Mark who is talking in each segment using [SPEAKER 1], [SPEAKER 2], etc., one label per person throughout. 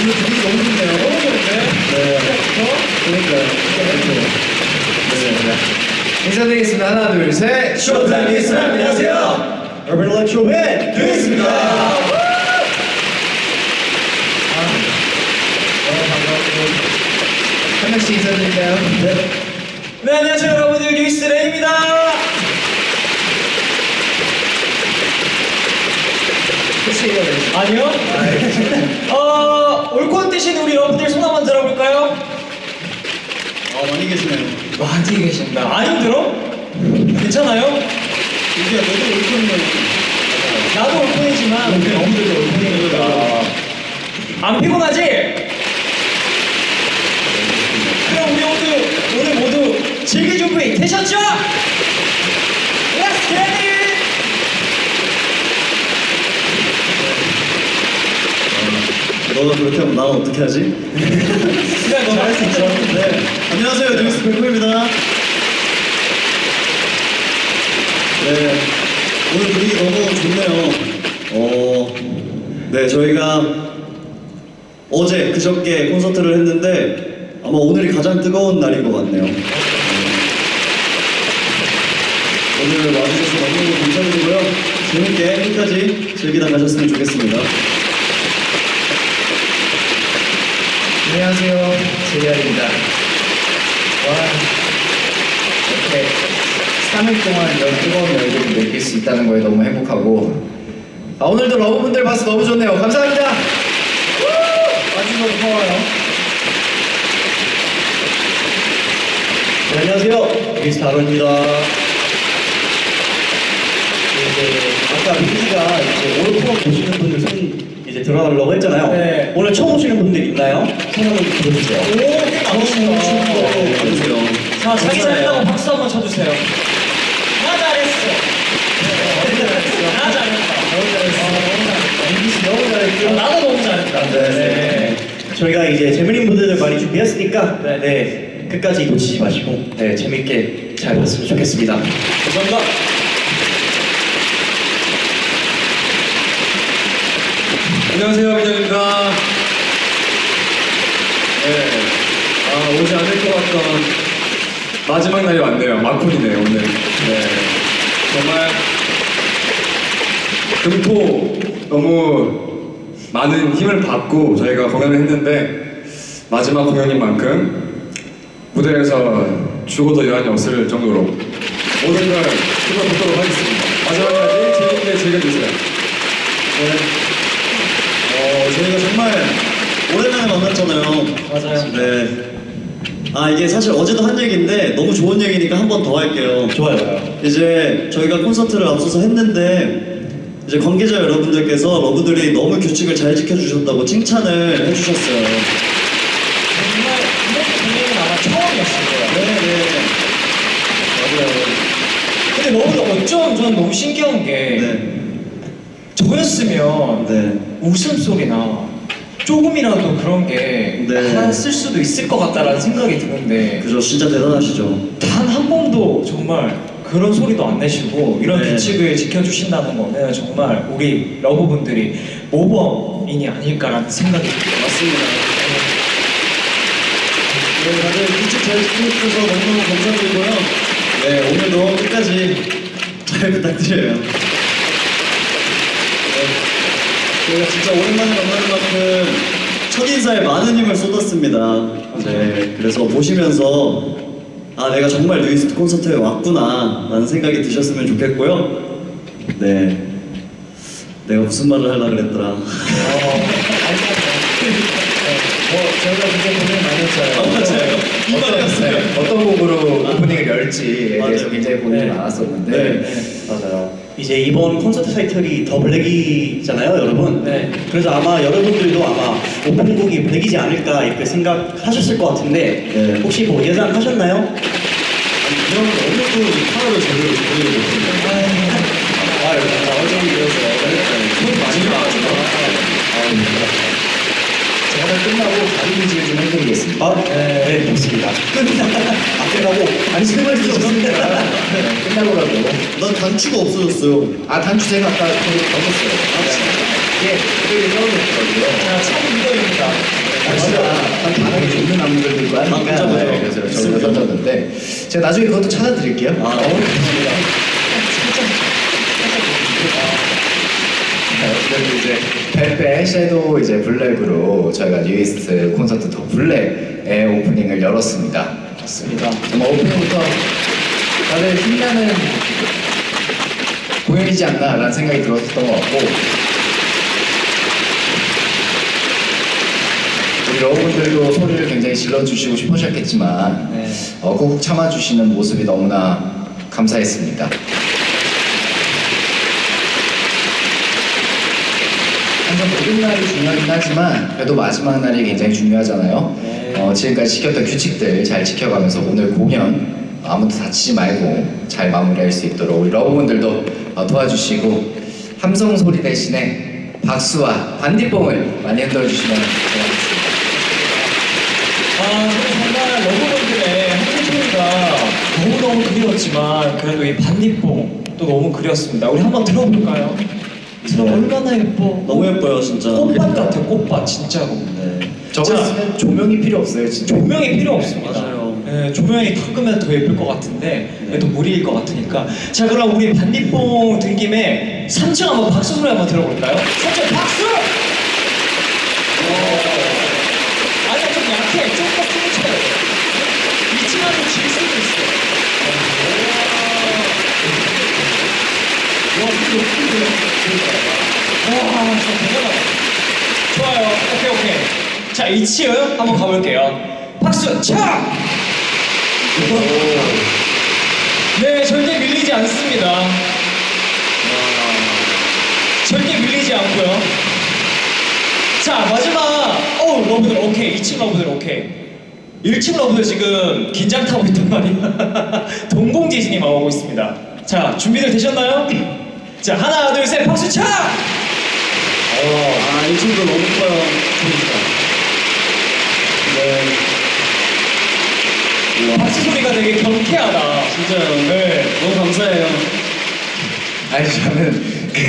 [SPEAKER 1] 오늘 분위기 너무 좋네요. 너무 좋은데? 네. 그러니까요. 네. 인사드리겠습니다. 하나, 둘, 셋.
[SPEAKER 2] 쇼타임 리스트 안녕하세요. urban electro band 듀스입니다.
[SPEAKER 1] 한 명씩 인사드릴까요? 네.
[SPEAKER 2] 네 안녕하세요 여러분들 듀스 레입니다.
[SPEAKER 1] 네.
[SPEAKER 2] 아니요. 어 올콘 대신 우리 여러분들 손 한번 들어볼까요?
[SPEAKER 3] 아 많이 계시네요.
[SPEAKER 1] 많이 계신다.
[SPEAKER 2] 안 힘들어? 괜찮아요?
[SPEAKER 3] 이게 너도 올콘이면
[SPEAKER 2] 나도 올콘이지만 우리 여러분들도 올콘이니까 안 피곤하지? 그럼 우리 모두 오늘 모두 즐길 준비 되셨죠? Let's get it!
[SPEAKER 3] 너가 그렇게 하면 나는 어떻게 하지?
[SPEAKER 2] 그래 너 잘할 수 있죠?
[SPEAKER 3] 네. 안녕하세요. 뉴스 백호입니다. 네. 오늘 분위기 너무 좋네요. 어, 네 저희가 어제 그저께 콘서트를 했는데 아마 오늘이 가장 뜨거운 날인 것 같네요. 네. 오늘 와주셔서 너무 감사드리고요. 재밌게 끝까지 즐기다 가셨으면 좋겠습니다.
[SPEAKER 1] 안녕하세요. 제리알입니다. 와, 이렇게 3일 동안 이런 뜨거운 열기를 느낄 수 있다는 거에 너무 행복하고 아, 오늘도 러브분들 봐서 너무 좋네요. 감사합니다. 우! 와주셔서 고마워요.
[SPEAKER 3] 네, 안녕하세요. 미스터 아론입니다.
[SPEAKER 4] 이제 아까 민기가 이제 올코어 보시는 분들 손 이제 들어가려고 했잖아요.
[SPEAKER 2] 네.
[SPEAKER 4] 오늘 처음 오시는 분들 있나요? 손 한번 들어주세요.
[SPEAKER 2] 오, 꽤 많으시다.
[SPEAKER 3] 와주세요.
[SPEAKER 2] 자, 자기 잘했다고 박수 한번 쳐주세요. 나 잘했어. 나 잘했다. 너무 잘했어. 너무 잘했고. 나도 너무 잘했다. 네.
[SPEAKER 4] 저희가 이제 재밌는 무대들 많이 준비했으니까
[SPEAKER 2] 네.
[SPEAKER 4] 네, 끝까지 놓치지 마시고 네, 재밌게 잘 봤으면 좋겠습니다.
[SPEAKER 2] 감사합니다.
[SPEAKER 5] 안녕하세요, 민혁입니다. 네, 아, 오지 않을 것 같던 마지막 날이 왔네요. 마콘이네요, 오늘. 네, 정말 금토 너무 많은 힘을 받고 저희가 공연을 했는데 마지막 공연인 만큼 무대에서 죽어도 여한이 없을 정도로 모든 걸 쏟아붓도록 하겠습니다. 마지막까지 재밌게 즐겨주세요.
[SPEAKER 3] 네. 어, 저희가 정말 오랜만에 만났잖아요.
[SPEAKER 2] 맞아요.
[SPEAKER 3] 네. 아, 이게 사실 어제도 한 얘기인데 너무 좋은 얘기니까 한 번 더 할게요.
[SPEAKER 4] 좋아요.
[SPEAKER 3] 이제 저희가 콘서트를 앞서서 했는데 이제 관계자 여러분들께서 러브들이 너무 규칙을 잘 지켜주셨다고 칭찬을 해주셨어요.
[SPEAKER 2] 정말 이런 공연은 아마 처음이었을 거예요.
[SPEAKER 3] 네네. 맞아요.
[SPEAKER 2] 근데 너무 어쩜 저는 너무 신기한 게
[SPEAKER 3] 네.
[SPEAKER 2] 저였으면
[SPEAKER 3] 네.
[SPEAKER 2] 웃음소리나 조금이라도 그런 게
[SPEAKER 3] 네.
[SPEAKER 2] 나왔을 수도 있을 것 같다라는 생각이 드는데
[SPEAKER 3] 그죠. 진짜 대단하시죠.
[SPEAKER 2] 단 한 번도 정말 그런 소리도 안 내시고 이런
[SPEAKER 3] 네.
[SPEAKER 2] 규칙을 지켜주신다는 거는 정말 우리 러브분들이 모범인이 아닐까라는 생각이 들어요.
[SPEAKER 3] 맞습니다. 네, 다들 규칙 잘 지켜주셔서 너무너무 감사드리고요. 네, 오늘도 끝까지 잘 부탁드려요. 네, 저희가 진짜 오랜만에 만나는 만큼 첫인사에 많은 힘을 쏟았습니다. 네, 그래서 보시면서 아, 내가 정말 뉴이스트 콘서트에 왔구나 라는 생각이 드셨으면 좋겠고요. 네, 내가 무슨 말을 하려고 그랬더라.
[SPEAKER 1] 뭐 저희가 굉장히 고민을 많이 했어요.
[SPEAKER 3] 아, 맞아요.
[SPEAKER 1] 어떤, 네, 어떤 곡으로 오프닝을 열지에
[SPEAKER 3] 맞아요.
[SPEAKER 1] 대해서 굉장히 고민이
[SPEAKER 2] 네.
[SPEAKER 1] 많았었는데
[SPEAKER 3] 네.
[SPEAKER 4] 맞아요. 이제 이번 콘서트 타이틀이 더 블랙이잖아요, 여러분.
[SPEAKER 2] 네.
[SPEAKER 4] 그래서 아마 여러분들도 아마 오프닝곡이 블랙이지 않을까 이렇게 생각하셨을 것 같은데
[SPEAKER 3] 네.
[SPEAKER 4] 혹시 뭐 예상하셨나요?
[SPEAKER 3] 이런 어느 또 카라를 제대로 보여드리고
[SPEAKER 1] 끝나고 인식을 좀 해드리겠습니다.
[SPEAKER 4] 아, 네, 좋습니다. 끝나. 아, 끝나고. 아니, 세발 드셨습니다.
[SPEAKER 1] 네, 끝나고라도.
[SPEAKER 3] 난 단추가 없어졌어요.
[SPEAKER 1] 아, 단추 제가 아까 거기 던졌어요. 아, 진짜? 예, 그게 떨어졌거든요.
[SPEAKER 2] 자, 참 이거입니다.
[SPEAKER 1] 한 바닥에 있는 나무들 들고
[SPEAKER 3] 아,
[SPEAKER 1] 하니까
[SPEAKER 3] 그죠, 그죠.
[SPEAKER 1] 네, 그래서 저기서 던졌는데 제가 나중에 그것도 찾아드릴게요.
[SPEAKER 3] 아, 어,
[SPEAKER 1] 네, 그래도 이제 벨벳 섀도우 이제 블랙으로 저희가 뉴이스트 콘서트 더 블랙의 오프닝을 열었습니다.
[SPEAKER 2] 맞습니다.
[SPEAKER 1] 정말 오프닝부터 다들 힘나는 공연이지 않나라는 생각이 들었던 것 같고 우리 여러분들도 소리를 굉장히 질러주시고 싶으셨겠지만
[SPEAKER 2] 네.
[SPEAKER 1] 어, 꾹꾹 참아주시는 모습이 너무나 감사했습니다. 항상 모든 날이 중요하긴 하지만 그래도 마지막 날이 굉장히 중요하잖아요.
[SPEAKER 2] 네.
[SPEAKER 1] 어, 지금까지 지켰던 규칙들 잘 지켜가면서 오늘 공연 아무도 다치지 말고 잘 마무리할 수 있도록 우리 러브분들도 어, 도와주시고 함성 소리 대신에 박수와 반딧봉을 많이 흔들어 주시면 고맙겠습니다.
[SPEAKER 2] 아, 저는 정말 러브분들의 한국 소리가 너무너무 그리웠지만 그래도 이 반딧봉 또 너무 그리웠습니다. 우리 한번 들어볼까요? 들어 얼마나 예뻐.
[SPEAKER 3] 너무 예뻐요, 진짜.
[SPEAKER 2] 꽃밭 같아, 꽃밭 진짜로.
[SPEAKER 3] 네.
[SPEAKER 1] 저거
[SPEAKER 2] 자,
[SPEAKER 1] 있으면 조명이 필요 없어요, 진짜.
[SPEAKER 2] 조명이 필요 없습니다.
[SPEAKER 3] 맞아요.
[SPEAKER 2] 예, 조명이 더 끄면 더 예쁠 것 같은데 또 무리일 것 같으니까. 자, 그럼 우리 반딧봉 든 김에 3층 한번 박수 소리 한번 들어볼까요? 3층 박수! 아니야, 좀 약해. 좀더 크게 쳐요. 2층 하면 질 수도 있어. 와, 이거 큰데? 와, 저 대단하다. 좋아요. 오케이, 오케이. 자, 2층 한번 가볼게요. 박수, 차! 네, 절대 밀리지 않습니다. 절대 밀리지 않고요. 자, 마지막. 어, 러브들 오케이. 2층 러브들 오케이. 1층 러브들 지금 긴장 타고 있단 말이야. 동공지진이 막 오고 있습니다. 자, 준비들 되셨나요? 자, 하나, 둘, 셋, 박수 차!
[SPEAKER 3] 아, 이 친구 너무 커요. 네.
[SPEAKER 2] 박수 소리가 되게 경쾌하다.
[SPEAKER 3] 진짜요.
[SPEAKER 2] 네,
[SPEAKER 3] 너무 감사해요.
[SPEAKER 1] 아니, 저는 그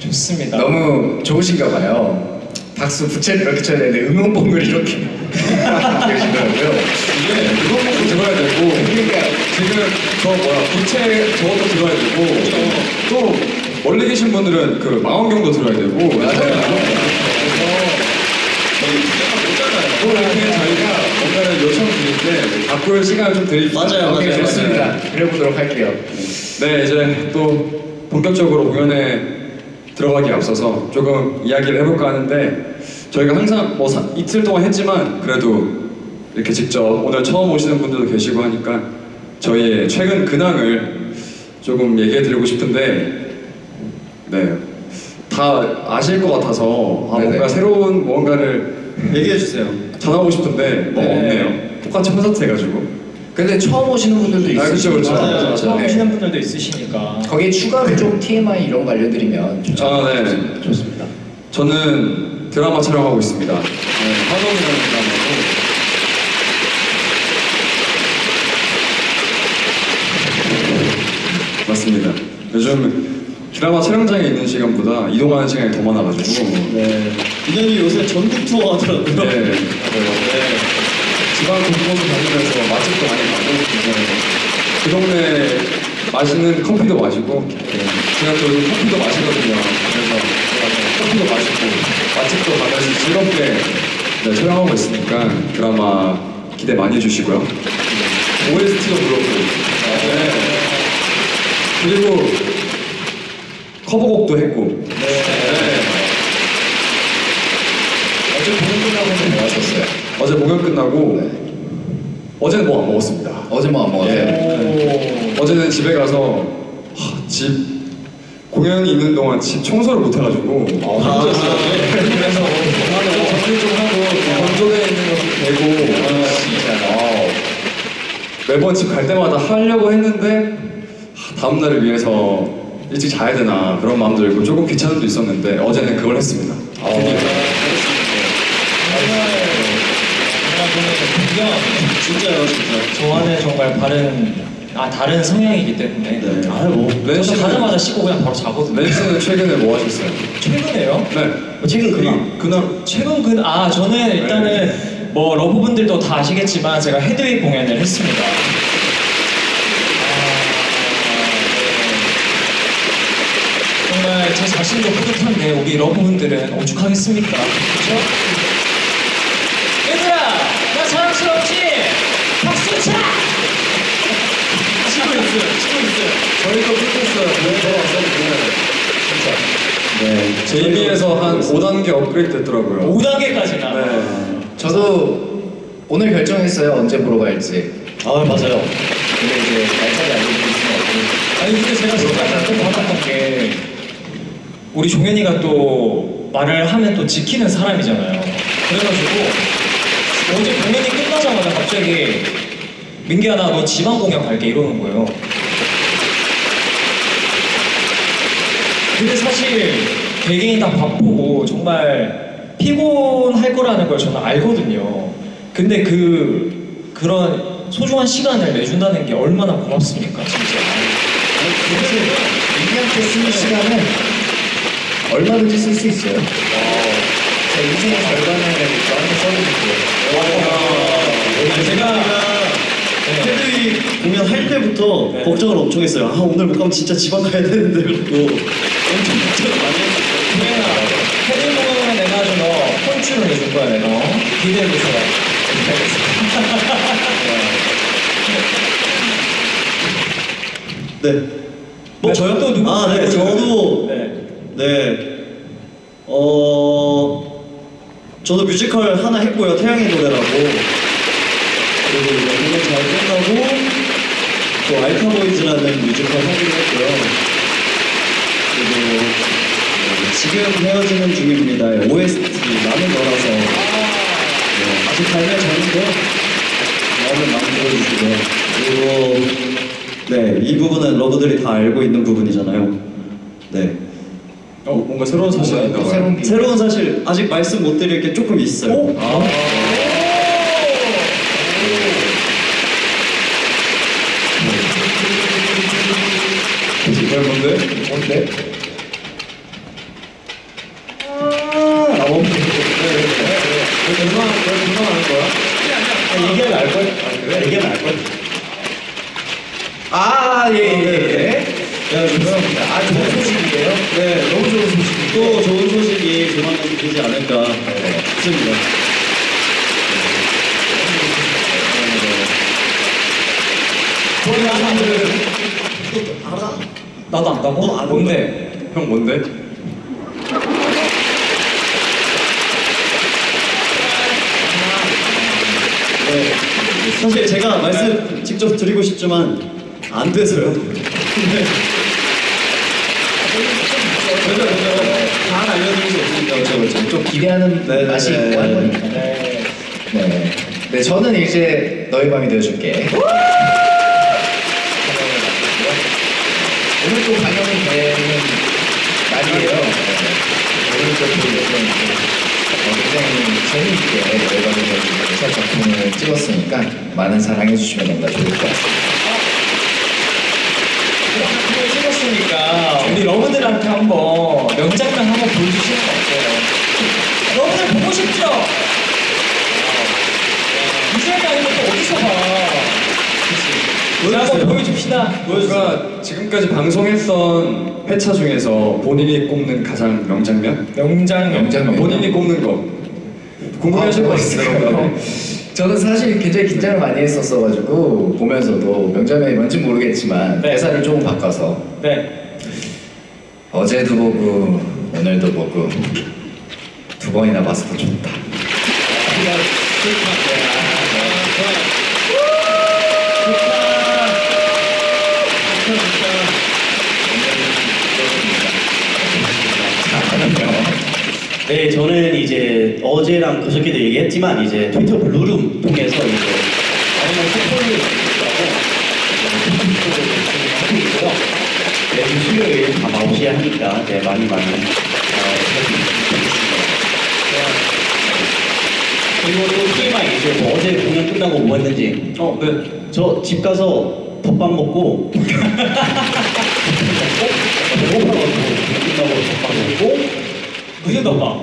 [SPEAKER 2] 좋습니다.
[SPEAKER 1] 너무 좋으신가 봐요. 박수 부채를 이렇게 쳐야 되는데 응원봉을 이렇게 계시더라고요.
[SPEAKER 5] 뭐야 부채 저것도 들어야 되고 또 멀리 계신 분들은 그 망원경도 들어야 되고. 또 이렇게 저희가 뭔가를 요청 드릴 때 바꿀 시간을 좀 드릴게요
[SPEAKER 3] 맞아요, 맞아요,
[SPEAKER 1] 좋습니다. 그래보도록 할게요.
[SPEAKER 5] 네 이제 또 본격적으로 공연에 들어가기 앞서서 조금 이야기를 해볼까 하는데 저희가 항상 뭐 사- 이틀 동안 했지만 그래도 이렇게 직접 오늘 처음 오시는 분들도 계시고 하니까 저희의 최근 근황을 조금 얘기해 드리고 싶은데 네 다 아실 것 같아서 아,
[SPEAKER 1] 네네.
[SPEAKER 5] 뭔가 새로운 무언가를
[SPEAKER 3] 얘기해 주세요.
[SPEAKER 5] 전하고 싶은데 뭐
[SPEAKER 2] 네.
[SPEAKER 5] 없네요 똑같이 콘서트 해가지고
[SPEAKER 1] 근데 처음 오시는 분들도
[SPEAKER 5] 아, 그쵸,
[SPEAKER 1] 있으시니까
[SPEAKER 5] 그쵸.
[SPEAKER 3] 맞아요.
[SPEAKER 1] 네.
[SPEAKER 2] 처음 오시는 분들도 있으시니까.
[SPEAKER 1] 거기에 추가로 좀 TMI 이런 거 알려드리면 좋죠.
[SPEAKER 5] 아, 네.
[SPEAKER 1] 좋습니다.
[SPEAKER 5] 저는 드라마 촬영하고 있습니다. 네, 화동이라는 드라마고. 맞습니다. 요즘 드라마 촬영장에 있는 시간보다 이동하는 시간이 더 많아가지고.
[SPEAKER 3] 네. 민현이 요새 전국 투어 하더라고요.
[SPEAKER 5] 네. 네. 지방 곳곳을 다니면서 맛집도 많이 가고, 그 동네 맛있는 커피도 마시고, 네. 제가 또 요즘 커피도 마시거든요. 그래서 제가 커피도 마시고, 맛집도 가면서 즐겁게 네, 촬영하고 있으니까 드라마 기대 많이 해주시고요. OST도 그렇고, 네. 그리고 커버곡도 했고, 네.
[SPEAKER 1] 어제 공연 끝나고는 뭐 하셨어요?
[SPEAKER 5] 어제 공연 끝나고
[SPEAKER 1] 네.
[SPEAKER 5] 어제는 뭐 안 먹었습니다.
[SPEAKER 1] 어제 뭐 안 먹었어요?
[SPEAKER 5] 네. 어제는 집에 가서 하, 집 공연이 있는 동안 집 청소를 못 해가지고
[SPEAKER 3] 아,
[SPEAKER 5] 그래서 정리 좀 하고 건조대에 있는 것좀 대고 아, 매번 집 갈 때마다 하려고 했는데 하, 다음 날을 위해서 일찍 자야 되나 그런 마음도 들고 조금 귀찮은 도 있었는데 어제는 그걸 했습니다.
[SPEAKER 2] 이거는 존경합니다.
[SPEAKER 3] 진짜요, 진짜.
[SPEAKER 2] 저와는 정말 다른 아 다른 성향이기 때문에
[SPEAKER 3] 네.
[SPEAKER 2] 아유
[SPEAKER 5] 뭐렌
[SPEAKER 2] 저도
[SPEAKER 5] 씨는-
[SPEAKER 2] 가자마자 씻고 그냥 바로 자거든요.
[SPEAKER 5] 렌 씨는 최근에 뭐 하셨어요?
[SPEAKER 2] 최근에요?
[SPEAKER 5] 네.
[SPEAKER 3] 최근 그날.
[SPEAKER 5] 그날
[SPEAKER 2] 최근 그, 아, 저는 일단은 뭐 러브분들도 다 아시겠지만 제가 헤드웨이 공연을 했습니다. 제 자신도 뿌듯한데 우리 러브분들은 오죽하겠습니까? 그렇죠? 얘들아, 나 자랑스럽지? 박수 쳐! 치고 있어요, 치고 있어요.
[SPEAKER 5] 저희도 끝냈어요. 저희도 왔어요.
[SPEAKER 3] 네.
[SPEAKER 5] 제 의미에서 한 5단계 업그레이드 됐더라고요.
[SPEAKER 2] 5단계까지나.
[SPEAKER 5] 네.
[SPEAKER 1] 저도 오늘 결정했어요 언제 보러 갈지.
[SPEAKER 3] 아, 맞아요.
[SPEAKER 1] 근데 이제 날짜를 알려드릴 수는 없고.
[SPEAKER 2] 아니 근데 제가 진짜 좀 화났던 게 우리 종현이가 또 말을 하면 또 지키는 사람이잖아요. 그래가지고 어제 공연이 끝나자마자 갑자기 민기야 나 너 지방 공연 갈게 이러는 거예요. 근데 사실 개개인 다 바쁘고 정말 피곤할 거라는 걸 저는 알거든요. 근데 그 그런 소중한 시간을 내준다는 게 얼마나 고맙습니까, 진짜.
[SPEAKER 1] 민기한테 쓰는 시간은 얼마든지 쓸 수 있어요. 제 인생의 절반을 저한테 써주고
[SPEAKER 2] 아니, 제가 네.
[SPEAKER 3] 헤드위 공연 할 때부터
[SPEAKER 2] 네.
[SPEAKER 3] 걱정을 엄청 했어요. 아, 오늘 못 가면 진짜 지방 가야 되는데. 그리고 엄청 걱정을 많이 했어요.
[SPEAKER 2] 헤딩 공연은 내가 너 폰추를 해줄 거야, 내가. 기대해줘서.
[SPEAKER 3] 네. 뭐
[SPEAKER 2] 네,
[SPEAKER 3] 저요?
[SPEAKER 2] 또 누구?
[SPEAKER 3] 아, 네. 저도
[SPEAKER 2] 네.
[SPEAKER 3] 네. 어 저도 뮤지컬 하나 했고요. 태양의 노래라고. 그리고 이제 공연 잘 끝나고 또 알카보이즈라는 뮤지컬 하기로 했고요. 그리고 네, 지금 헤어지는 중입니다. OST 나는 너라서 네, 아직 발매 전인데 마음을 많이 들어주시고요. 그리고 네, 이 부분은 러브들이 다 알고 있는 부분이잖아요. 네.
[SPEAKER 5] 어, 뭔가 새로운 사실이 있나 봐요.
[SPEAKER 1] 새로운 기
[SPEAKER 3] 새로운 사실 아직 말씀 못 드릴 게 조금 있어요.
[SPEAKER 5] 아, 이걸 뭔데?
[SPEAKER 1] 뭔데? 아, 어,
[SPEAKER 5] 왜 대상, 왜 대상하는 거야?
[SPEAKER 2] 아, 얘기하면 알걸?
[SPEAKER 5] 그래?
[SPEAKER 2] 얘기하면 알걸?
[SPEAKER 1] 아, 예, 예, 예.
[SPEAKER 3] 네.
[SPEAKER 1] 아, 좋은 소식인데요?
[SPEAKER 3] 네,
[SPEAKER 1] 너무 좋은 소식인데.
[SPEAKER 3] 또 좋은 소식이 조만간 되지 않을까 싶습니다.
[SPEAKER 2] 저희 사람들은 알아? 나도 안다고?
[SPEAKER 3] 너
[SPEAKER 2] 뭔데?
[SPEAKER 5] 형 뭔데?
[SPEAKER 3] 네. 사실 제가 말씀 직접 드리고 싶지만 안 돼서요. 네. 맞아요, 맞아요. 다 알려드릴 수 없으니까 그렇죠, 그렇죠.
[SPEAKER 1] 좀 기대하는
[SPEAKER 3] 네,
[SPEAKER 1] 맛이
[SPEAKER 3] 네,
[SPEAKER 1] 있고 한
[SPEAKER 3] 네.
[SPEAKER 1] 거니까.
[SPEAKER 2] 네.
[SPEAKER 1] 네. 네, 저는 이제 너의 밤이 되어줄게. 오늘 또 방영이 되는 날이에요. 오늘 또그 예정이고 어, 굉장히 재미있게 너의 밤이 되어줄게 첫 작품을 찍었으니까 많은 사랑해주시면 너무나 좋을 것 같습니다.
[SPEAKER 2] 이렇게 찍었으니까 우리 러브들한테 한번 명장면 한번 보여주시는 거 어때요? 러브들 보고 싶죠? 이제가 아니면 또 어디서 봐? 그치? 우리 한번 보여줍시다.
[SPEAKER 5] 뭔가 지금까지 방송했던 회차 중에서 본인이 꼽는 가장 명장면?
[SPEAKER 2] 명장면.
[SPEAKER 1] 명장면.
[SPEAKER 5] 본인이 꼽는 거. 궁금해하실 것
[SPEAKER 1] 아,
[SPEAKER 5] 같은데,
[SPEAKER 1] 있어요.
[SPEAKER 5] 여러분.
[SPEAKER 1] 저는 사실 굉장히 긴장을 많이 했었어가지고 보면서도 명장면이 뭔지 모르겠지만
[SPEAKER 2] 네.
[SPEAKER 1] 대사를 조금 바꿔서
[SPEAKER 2] 네.
[SPEAKER 1] 어제도 보고 오늘도 보고 두 번이나 봐서 더 좋다.
[SPEAKER 4] 네, 저는 이제 어제랑 그저께도 얘기했지만 이제 트위터 블루룸 하니까 네, 많이 많이 어, 좋겠습니다. 그리고 또 TMI 뭐 어제 공연 끝나고 뭐 했는지
[SPEAKER 5] 어, 네.
[SPEAKER 4] 저 집 가서 덮밥 먹고 배고파가지고 끝나고 덮밥 먹고
[SPEAKER 2] 무슨 덮밥?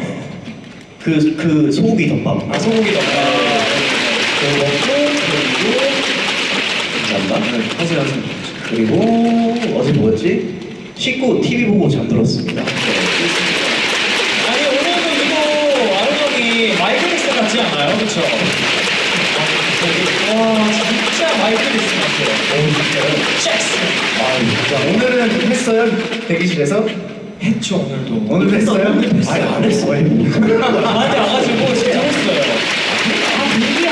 [SPEAKER 4] 그, 그 소고기 덮밥
[SPEAKER 2] 아 소고기 덮밥.
[SPEAKER 4] 그거 먹고 그리고 감사합니다
[SPEAKER 5] 네, 하세요, 하세요.
[SPEAKER 4] 그리고 어제 뭐였지? 씻고 TV 보고 잠들었습니다
[SPEAKER 2] 아니 오늘도 이거 아론 형이 마이클리스 같지 않아요? 그쵸? 와 진짜 마이클리스 같아요. 오 진짜요? 잭슨.
[SPEAKER 1] 자, 오늘은 했어요? 대기실에서?
[SPEAKER 2] 했죠 오늘도.
[SPEAKER 1] 오늘 했어요?
[SPEAKER 4] 아니 안 했어요
[SPEAKER 2] 나한테 와가지고 진짜 했어요. 아 분위기야.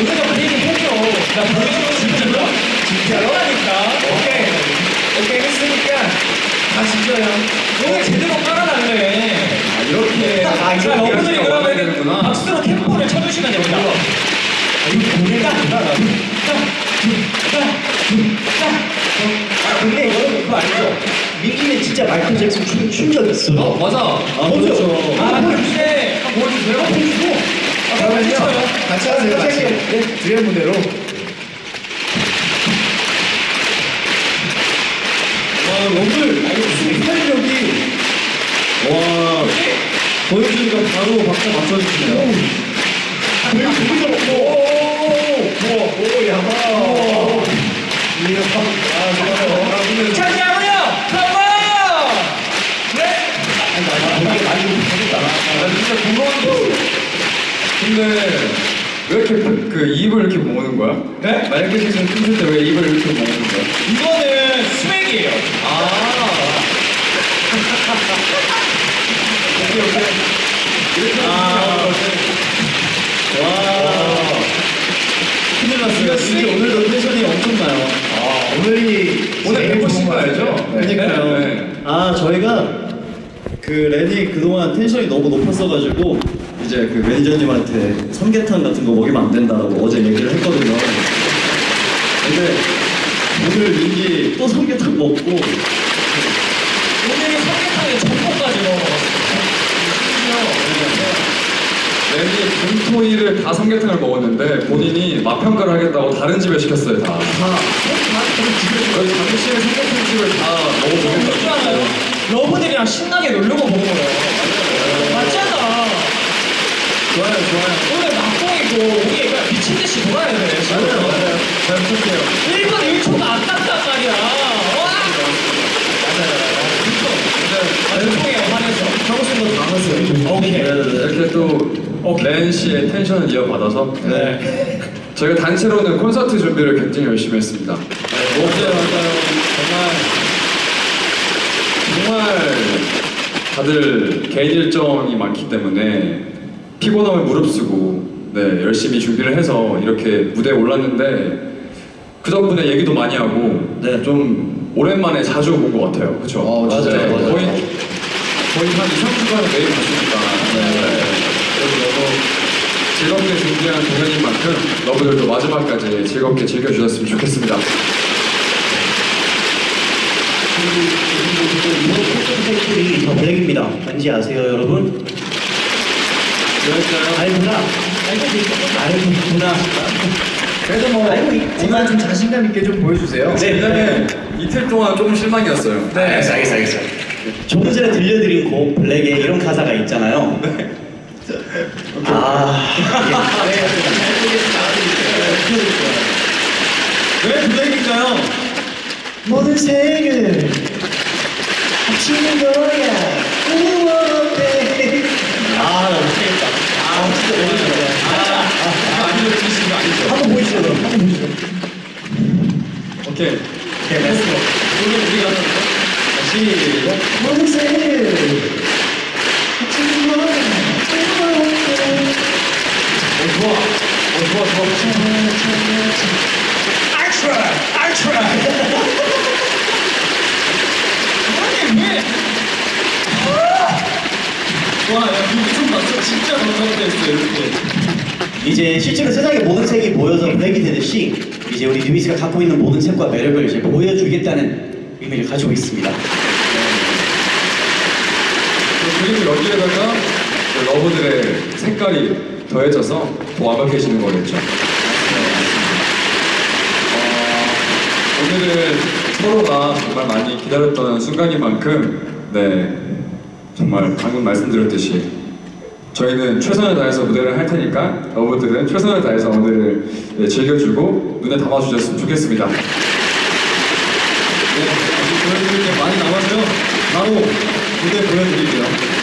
[SPEAKER 2] 오늘가 분위기 해줘. 나 분위기 진짜로? 진짜로? 하니까.
[SPEAKER 1] 오케이. 오케이, 했으니까 다 지져요.
[SPEAKER 2] 오늘 제대로 깔아달래.
[SPEAKER 5] 아, 이렇게.
[SPEAKER 2] 자
[SPEAKER 5] 이렇게
[SPEAKER 2] 여러분들이 그러면. 박수로 템포를 쳐주시면 됩니다.
[SPEAKER 4] 이거 아니라 아 근데 여러분 그거 알죠? 미키는 진짜 마이클 잭슨 춤, 춘적 있어요
[SPEAKER 5] 어, 맞아.
[SPEAKER 3] 아 그렇죠.
[SPEAKER 2] 아 근데
[SPEAKER 1] 보여주세요.
[SPEAKER 2] 아
[SPEAKER 1] 그러면요.
[SPEAKER 2] 그러면요.
[SPEAKER 1] 같이 하세요, 같이. 네, 드릴 무대로.
[SPEAKER 3] 와 오늘 와 보여주니까 바로 박자 맞춰주시네요.
[SPEAKER 1] 거기서 먹고, 오, 오, 오, 야, 오. 아, 좋아요. 아, 오늘
[SPEAKER 2] 잠시만요. 컴온.
[SPEAKER 4] 되게 많이 보겠다
[SPEAKER 5] 나 진짜 궁금한 게 있어. 근데 왜 이렇게 그, 그 입을 이렇게 모으는 거야?
[SPEAKER 2] 네?
[SPEAKER 5] 마이클 잭슨 춤출 때왜 입을 이렇게 모으는 거야?
[SPEAKER 2] 이거는 스웩이에요.
[SPEAKER 5] 아.
[SPEAKER 3] 큰일 났어요. 진짜 오늘도 텐션이 엄청 나요.
[SPEAKER 1] 아, 오늘이
[SPEAKER 5] 오늘
[SPEAKER 1] 제일
[SPEAKER 5] 해보신
[SPEAKER 1] 좋은 거
[SPEAKER 5] 거죠?
[SPEAKER 1] 알죠? 네.
[SPEAKER 3] 그러니까요.
[SPEAKER 5] 네.
[SPEAKER 3] 아 저희가 그 렌이 그동안 텐션이 너무 높았어가지고 이제 그 매니저님한테 삼계탕 같은 거 먹이면 안 된다라고 어제 얘기를 했거든요. 근데 오늘 민기 또 삼계탕 먹고
[SPEAKER 2] 오늘이 삼계탕에 전복까지 넣어 먹었어요.
[SPEAKER 5] 렌이 금토일을 다 삼계탕을 먹었는데 본인이 맛평가를 하겠다고 다른 집에 시켰어요 다. 다. 여기 잠실에 삼계탕 집을 다 먹어보겠다고.
[SPEAKER 2] 그렇잖아요. 러브들이랑 신나게 놀려고 본 거예요. 맞잖아.
[SPEAKER 3] 좋아요 좋아요.
[SPEAKER 2] 오늘 낙동이고 우리 그냥 미친 듯이 놀아야 돼. 지금.
[SPEAKER 3] 잘 부탁해요.
[SPEAKER 2] 1분 1초가 안 났단 말이야. 와! 아, 죄송해요, 화내서.
[SPEAKER 3] 하고 싶은 거다 하세요.
[SPEAKER 2] 오케이.
[SPEAKER 3] 네네네.
[SPEAKER 5] 이렇게 또 렌 씨의 텐션을 이어받아서
[SPEAKER 2] 네.
[SPEAKER 5] 저희가 단체로는 콘서트 준비를 굉장히 열심히 했습니다.
[SPEAKER 3] 맞아요 맞아요.
[SPEAKER 5] 정말 다들 개인 일정이 많기 때문에 피곤함을 무릅쓰고 네, 열심히 준비를 해서 이렇게 무대에 올랐는데 그 덕분에 얘기도 많이 하고
[SPEAKER 3] 네.
[SPEAKER 5] 좀 오랜만에 자주 본 것 같아요. 그렇죠?
[SPEAKER 1] 어, 진짜요, 맞아요.
[SPEAKER 5] 거의 거의 한 2, 3주간 매일 봤으니까 네. 그래서 너무 즐겁게 준비한 공연인 만큼 러브들도 마지막까지 즐겁게 즐겨주셨으면 좋겠습니다.
[SPEAKER 4] 이번 콘서트 타이틀이 더 블랙입니다 왠지 아세요 여러분?
[SPEAKER 3] 그럴까요?
[SPEAKER 4] 알구나 알고 있구나 알고 있구나
[SPEAKER 1] 그래도 뭐,
[SPEAKER 4] 알고
[SPEAKER 1] 오늘 좀 자신감 있게 좀 보여주세요.
[SPEAKER 5] 네, 왜냐면 이틀 동안 조금 실망이었어요.
[SPEAKER 1] 네, 알겠어, 알겠어, 알겠어.
[SPEAKER 4] 조금 전에 들려드린 곡 블랙에 이런 가사가 있잖아요 아
[SPEAKER 3] 왜 블랙일까요?
[SPEAKER 4] 모든 색을 합치는 거야 우어때 아 나 못하겠다 아 진짜 너무
[SPEAKER 5] 아, 아니죠, 진심 아니죠.
[SPEAKER 4] 한번 보여주세요 그럼 한번 보여주세요
[SPEAKER 5] 오케이.
[SPEAKER 4] 이 이제 우리 뉴비스가 갖고 있는 모든 색과 매력을 이제 보여주겠다는 의미를 가지고 있습니다.
[SPEAKER 5] 그리고 여기에다가 그 러브들의 색깔이 더해져서 더 완벽해지는 거겠죠. 어, 오늘은 서로가 정말 많이 기다렸던 순간인 만큼 네 정말 방금 말씀드렸듯이 저희는 최선을 다해서 무대를 할 테니까 여러분들은 최선을 다해서 무대를 네, 즐겨주고 눈에 담아주셨으면 좋겠습니다.
[SPEAKER 3] 네, 아직 보여드릴 게 많이 남았죠? 바로 무대 보여드릴게요.